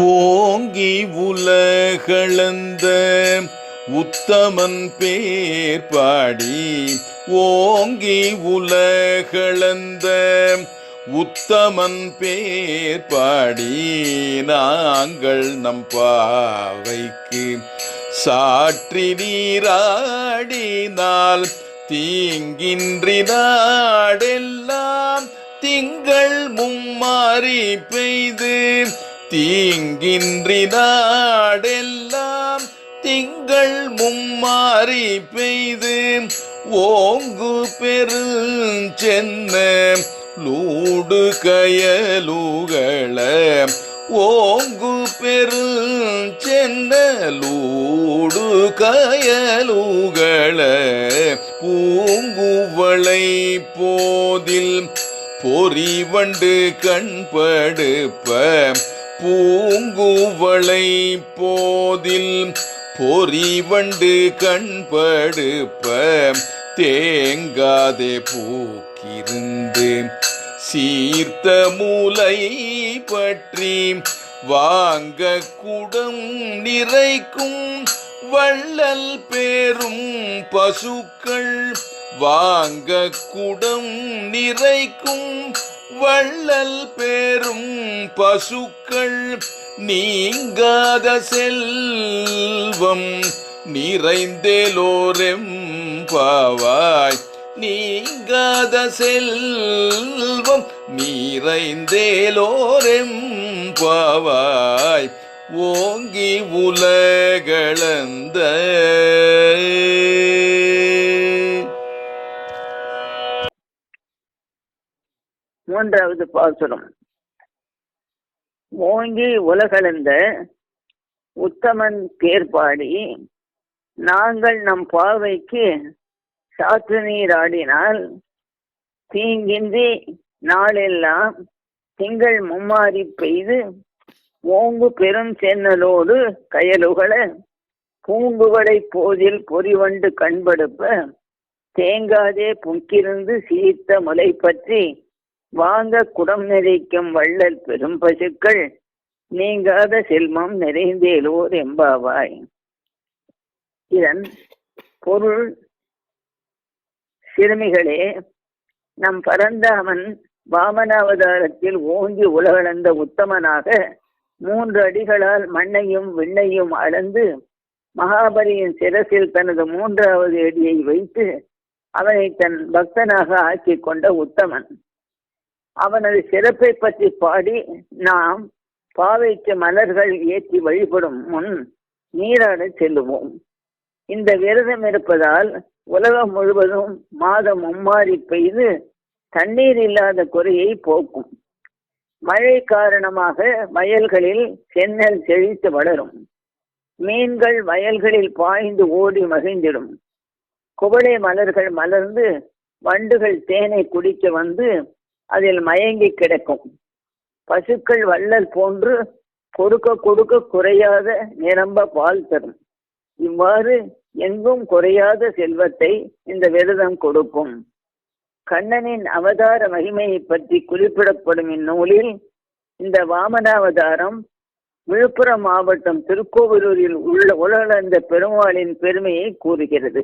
ஓங்கி உலகளந்த உத்தமன் பேர் பாடி ஓங்கி உலகளந்த உத்தமன் பேர் பாடி நாங்கள் நம் பாவைக்கு சாற்றி நீராடினால் தீங்கின்றி நாடெல்லாம் திங்கள் மும்மாறி பெய்து தீங்கின்றி நாடெல்லாம் திங்கள் மும்மாறி பெய்து. ஓங்கு பெருஞ்சென்ன லூடு கயலுகள. ஓங்கு பெருஞ்சென்ன லூடு கயலுகள. பூங்குவளை போதில் பொறிவண்டு கண்படுப்ப பூங்குவளை போதில் பொறிவண்டு கண்படுப்ப தேங்காதே பூக்கிருந்து சீர்த்த மூலை பற்றி வாங்க குடம் நிறைக்கும் வள்ளல் பேரும் பசுக்கள் வாங்க குடம் நிறைக்கும் வள்ளல் பேரும் பசுக்கள் நீங்காத செல்வம் நிறைந்தேலோரெம் பாவாய் நீங்காத செல்வம் நிறைந்தேலோரெம் பாவாய் ஓங்கி உலகளந்த மூன்றாவது பாசுரம். ஓங்கி உலகளந்த உத்தமன் தேர்பாடி நாங்கள் நம் பாவைக்கு சாற்று நீர் ஆடினால் தீங்கின்றி நாளெல்லாம் திங்கள் மும்மாறி பெய்து ஓங்கு பெரும் சென்னலோடு கயலுகள பூங்குவடை போதில் பொறிவண்டு கண்படுப்ப தேங்காதே புக்கிருந்து சீர்த்த முலை பற்றி வாங்க குடம் நிறைக்கும் வள்ளல் பெரும் பசுக்கள். நீங்காத செல்வம் நிறைந்தேலோர் எம்பாவாய் இதன் பொருள் சிறுமிகளே நம் பரந்தாமன் வாமனாவதாரத்தில் ஓங்கி உலகளந்த உத்தமனாக மூன்று அடிகளால் மண்ணையும் விண்ணையும் அளந்து மகாபலியின் சிரசில் தனது மூன்றாவது அடியை வைத்து அவனை தன் பக்தனாக ஆக்கிக் கொண்ட உத்தமன். அவனது சிறப்பை பற்றி பாடி நாம் பாவைக்கு மலர்கள் ஏற்றி வழிபடும் முன் நீராட செல்லுவோம். இந்த விரதம் இருப்பதால் உலகம் முழுவதும் மாதம் மும்மாறி பெய்து தண்ணீர் இல்லாத குறையை போக்கும். மழை காரணமாக வயல்களில் சென்னல் செழித்து வளரும். மீன்கள் வயல்களில் பாய்ந்து ஓடி மகிழ்ந்திடும். குவளை மலர்கள் மலர்ந்து வண்டுகள் தேனை குடிக்க வந்து அதில் மயங்கி கிடக்கும். பசுக்கள் வள்ளல் போன்று கொடுக்க கொடுக்க குறையாத நிரம்ப பால் தரும். இவ்வாறு எங்கும் குறையாத செல்வத்தை இந்த விரதம் கொடுக்கும். கண்ணனின் அவதார மகிமையை பற்றி குறிப்பிடப்படும் இந்நூலில் இந்த வாமனாவதாரம் விழுப்புரம் மாவட்டம் திருக்கோவிலூரில் உள்ள உலகளந்த பெருமாளின் பெருமையை கூறுகிறது.